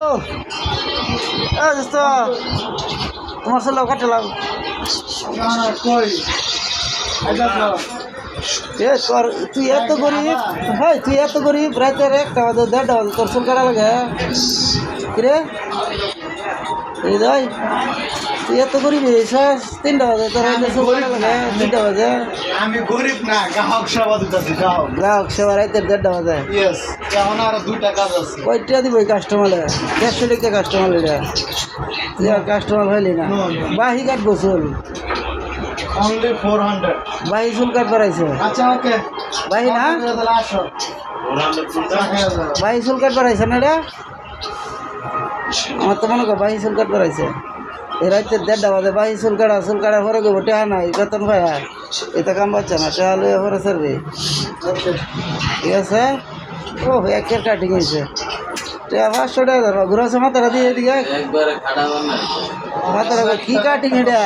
ও সাথে লোক তোমার কাটলাম কই এ তোর তুই এত গরিব? হ্যাঁ তুই এত গরিব রাতের একটা বাজে দেড়টা বাজে তোর কাটা লাগে কিরে হৃদয় তুই এত গরিব হয়েছিস তিনটা বাজে তোর কাটা লাগে তিনটা বাজে। আমি গরিব না গ্রাহক সেবা দিতেছি গ্রাহক সেবা রাতের দেড়টা বাজে। ইয়েস এখন আর দুইটা কাজ আছে। কয়টা দিব কাস্টমারে দেড়শো টাকা কাস্টমার এটা তুই আর কাস্টমার হইলি না। বাহি কাটবো চুল। অনলি ফোর হান্ড্রেড বাহি চুল কাট বাড়াইছে আচ্ছা ওকে। বাহি না? আসো। বাহি চুল কাট বাড়াইছে না এটা আমার তো মনে কর বাহি চুল কাট বাড়াইছে এই রাতে দেড়টা বাজে বাহি চুল কাটা চুল কাটা পরে গো টেহা নাই বেতন ভাই এটা কাম পাচ্ছে না টেহা লইয়া পরে সারবে ঠিক আছে? ও একের কাটিং হয়েছে। টেহা পাঁচশো টাকা ধরবা ঘুরাছে মাথাটা দিয়ে এদিকে মাথাটা কি কাটিং এটা?